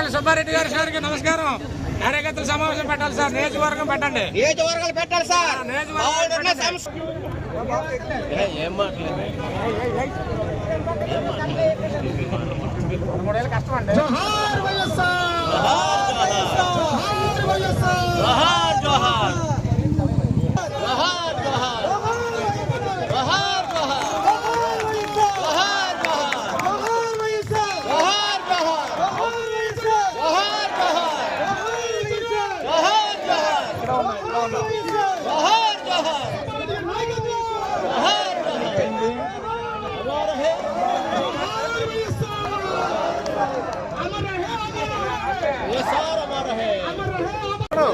పట్టాలి సుబ్బారెడ్డి గారి నమస్కారం. కార్యకర్తల సమావేశం పెట్టాలి సార్. నియోజకవర్గం పెట్టండి. నియోజకవర్గాలు పెట్టాలి సార్. మూడేళ్ళు కష్టం అండి జోహార్ జోహార్ జోహార్.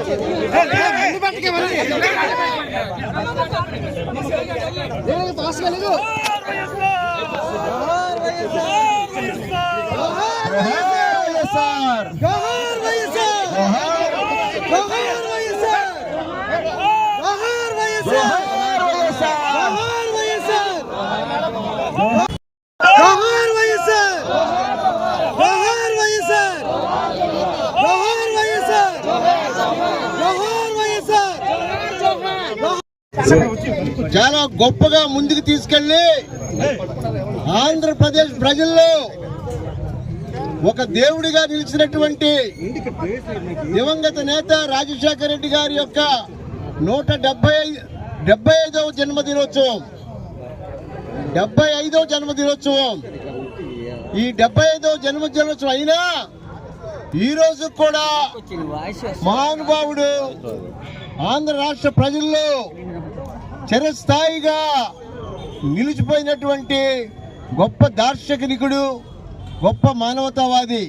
ముందు పట్టుకే చాలా గొప్పగా ముందుకు తీసుకెళ్ళి ఆంధ్రప్రదేశ్ ప్రజల్లో ఒక దేవుడిగా నిలిచినటువంటి దివంగత నేత రాజశేఖర రెడ్డి గారి యొక్క నూట డెబ్బై డెబ్బై ఐదవ జన్మదినోత్సవం. డెబ్బై ఐదవ జన్మదినోత్సవం. ఈ డెబ్బై ఐదవ జన్మదినోత్సవం అయినా ఈ రోజు కూడా మహానుభావుడు ఆంధ్ర రాష్ట్ర ప్రజల్లో చిరస్థాయిగా నిలిచిపోయినటువంటి గొప్ప దార్శనికుడు గొప్ప మానవతావాది.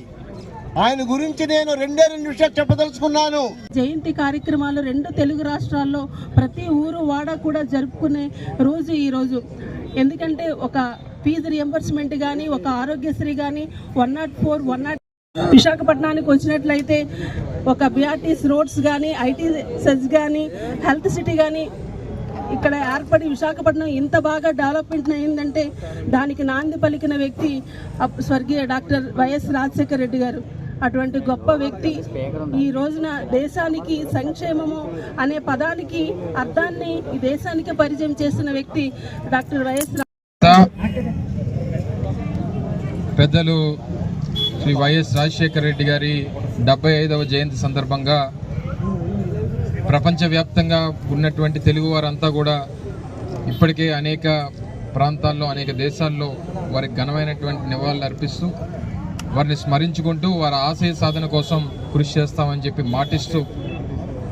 ఆయన గురించి నేను రెండే రెండు విషయాలు చెప్పదలుచుకున్నాను. జయంతి కార్యక్రమాలు రెండు తెలుగు రాష్ట్రాల్లో ప్రతి ఊరు వాడ కూడా జరుపుకునే రోజు ఈ రోజు. ఎందుకంటే ఒక ఫీజు రియంబర్స్మెంట్ కానీ ఒక ఆరోగ్యశ్రీ కానీ one nought four one nought విశాఖపట్నానికి వచ్చినట్లయితే ఒక బిఆర్టీస్ రోడ్స్ కానీ ఐటీ సెజ్ కానీ హెల్త్ సిటీ కానీ ఇక్కడ ఏర్పడి విశాఖపట్నం ఇంత బాగా డెవలప్మెంట్ అయిందంటే దానికి నాంది పలికిన వ్యక్తి స్వర్గీయ డాక్టర్ వైఎస్ రాజశేఖర రెడ్డి గారు. అటువంటి గొప్ప వ్యక్తి ఈ రోజున దేశానికి సంక్షేమము అనే పదానికి అర్థాన్ని ఈ దేశానికి పరిచయం చేసిన వ్యక్తి డాక్టర్ వైఎస్ పెద్దలు శ్రీ వైఎస్ రాజశేఖర రెడ్డి గారి డెబ్బై ఐదవ జయంతి సందర్భంగా ప్రపంచవ్యాప్తంగా ఉన్నటువంటి తెలుగు వారంతా కూడా ఇప్పటికే అనేక ప్రాంతాల్లో అనేక దేశాల్లో వారికి ఘనమైనటువంటి నివాళులు అర్పిస్తూ వారిని స్మరించుకుంటూ వారి ఆశయ సాధన కోసం కృషి చేస్తామని చెప్పి మాటిస్తూ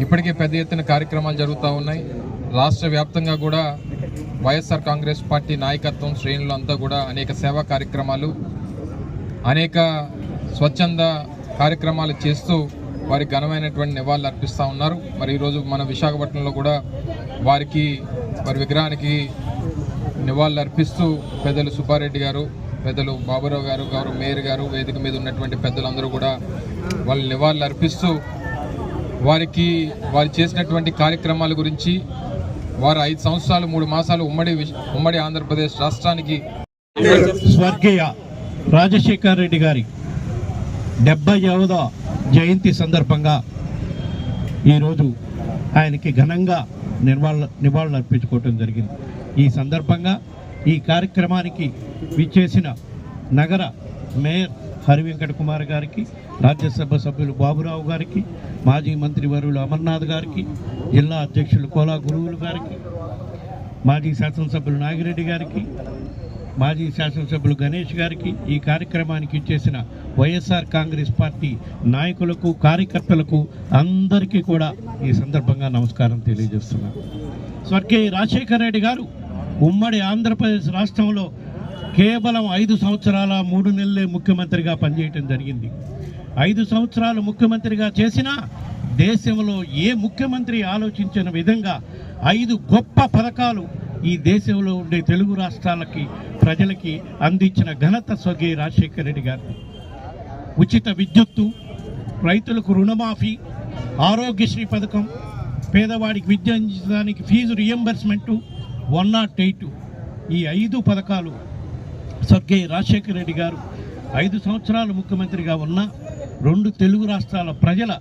ఇప్పటికే పెద్ద ఎత్తున కార్యక్రమాలు జరుగుతూ ఉన్నాయి. రాష్ట్ర వ్యాప్తంగా కూడా వైఎస్ఆర్ కాంగ్రెస్ పార్టీ నాయకత్వం శ్రేణులు అంతా కూడా అనేక సేవా కార్యక్రమాలు అనేక స్వచ్ఛంద కార్యక్రమాలు చేస్తూ వారికి ఘనమైనటువంటి నివాళులు అర్పిస్తూ ఉన్నారు. మరి ఈరోజు మన విశాఖపట్నంలో కూడా వారికి వారి విగ్రహానికి నివాళులు అర్పిస్తూ పెద్దలు సుబ్బారెడ్డి గారు పెద్దలు బాబురావు గారు గౌరవ మేయర్ గారు వేదిక మీద ఉన్నటువంటి పెద్దలందరూ కూడా వాళ్ళు నివాళులు అర్పిస్తూ వారికి వారు చేసినటువంటి కార్యక్రమాల గురించి వారు ఐదు సంవత్సరాలు మూడు మాసాలు ఉమ్మడి ఉమ్మడి ఆంధ్రప్రదేశ్ రాష్ట్రానికి స్వర్గీయ రాజశేఖర్ రెడ్డి గారి డెబ్బై జయంతి సందర్భంగా ఈరోజు ఆయనకి ఘనంగా నివాళ నివాళులు అర్పించుకోవటం జరిగింది. ఈ సందర్భంగా ఈ కార్యక్రమానికి విచ్చేసిన నగర మేయర్ హరివెంకట కుమార్ గారికి రాజ్యసభ సభ్యులు బాబురావు గారికి మాజీ మంత్రి వరువులు అమర్నాథ్ గారికి జిల్లా అధ్యక్షులు కోలా గురువులు గారికి మాజీ శాసనసభ్యులు నాగిరెడ్డి గారికి మాజీ శాసనసభ్యులు గణేష్ గారికి ఈ కార్యక్రమానికి ఇచ్చేసిన వైఎస్ఆర్ కాంగ్రెస్ పార్టీ నాయకులకు కార్యకర్తలకు అందరికీ కూడా ఈ సందర్భంగా నమస్కారం తెలియజేస్తున్నాను స్వర్గీయ రాజశేఖర రెడ్డి గారు ఉమ్మడి ఆంధ్రప్రదేశ్ రాష్ట్రంలో కేవలం ఐదు సంవత్సరాల మూడు నెలలే ముఖ్యమంత్రిగా పనిచేయటం జరిగింది. ఐదు సంవత్సరాలు ముఖ్యమంత్రిగా చేసినా దేశంలో ఏ ముఖ్యమంత్రి ఆలోచించిన విధంగా ఐదు గొప్ప పథకాలు ఈ దేశంలో ఉండే తెలుగు రాష్ట్రాలకి ప్రజలకి అందించిన ఘనత స్వర్గీయ రాజశేఖర రెడ్డి గారు ఉచిత విద్యుత్తు రైతులకు రుణమాఫీ ఆరోగ్యశ్రీ పథకం పేదవాడికి విద్య అందించడానికి fee reimbursement one nought eight ఈ ఐదు పథకాలు స్వర్గీయ రాజశేఖర రెడ్డి గారు ఐదు సంవత్సరాలు ముఖ్యమంత్రిగా ఉన్న రెండు తెలుగు రాష్ట్రాల ప్రజల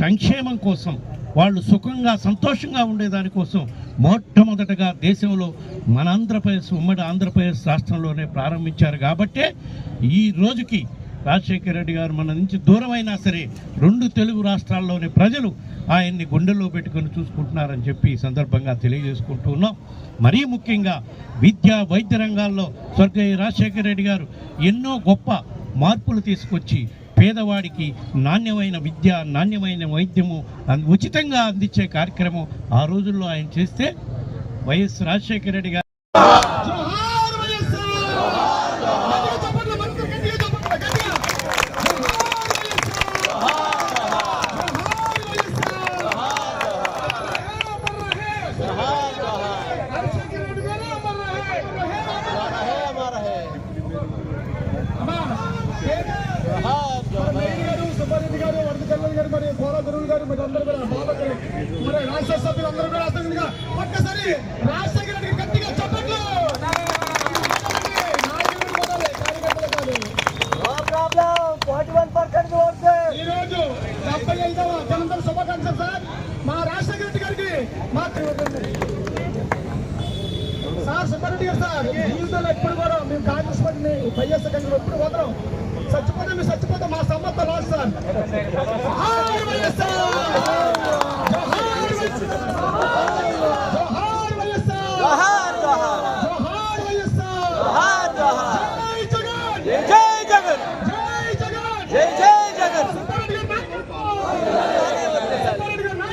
సంక్షేమం కోసం వాళ్ళు సుఖంగా సంతోషంగా ఉండేదాని కోసం మొట్టమొదటగా దేశంలో మన ఆంధ్రప్రదేశ్ ఉమ్మడి ఆంధ్రప్రదేశ్ రాష్ట్రంలోనే ప్రారంభించారు. కాబట్టే ఈ రోజుకి రాజశేఖర రెడ్డి గారు మన నుంచి దూరమైనా సరే రెండు తెలుగు రాష్ట్రాల్లోని ప్రజలు ఆయన్ని గుండెల్లో పెట్టుకొని చూసుకుంటున్నారని చెప్పి ఈ సందర్భంగా తెలియజేసుకుంటూ ఉన్నాం. మరీ ముఖ్యంగా విద్య వైద్య రంగాల్లో స్వర్గీయ రాజశేఖర రెడ్డి గారు ఎన్నో గొప్ప మార్పులు తీసుకొచ్చి పేదవాడికి నాణ్యమైన విద్య నాణ్యమైన వైద్యము ఉచితంగా అందించే కార్యక్రమం ఆ రోజుల్లో ఆయన చేస్తే వైఎస్ రాజశేఖర రెడ్డి గారు పోరా కూడా బాబాగారు మరి రాష్ట్ర సభ్యులు కూడా అర్థంగా ఒక్కసారి రాజశేఖర రెడ్డికి గట్టిగా చెప్పట్లు. ఈ రోజు డెబ్బై ఐదవ శుభాకాంక్షలు సార్. మా రాజశేఖర రెడ్డి గారికి మా సార్ సుబ్బారెడ్డి గారు సార్ జీవితంలో ఎప్పుడు కూడా మేము కాంగ్రెస్ పార్టీని వైఎస్ఆర్ కాంగ్రెస్ ఎప్పుడు పోతాం చచ్చిపోతే మేము చచ్చిపోతే మా సమ్మత లాస్ట్ సార్! జై జగన్! జై జగన్! జై జగన్!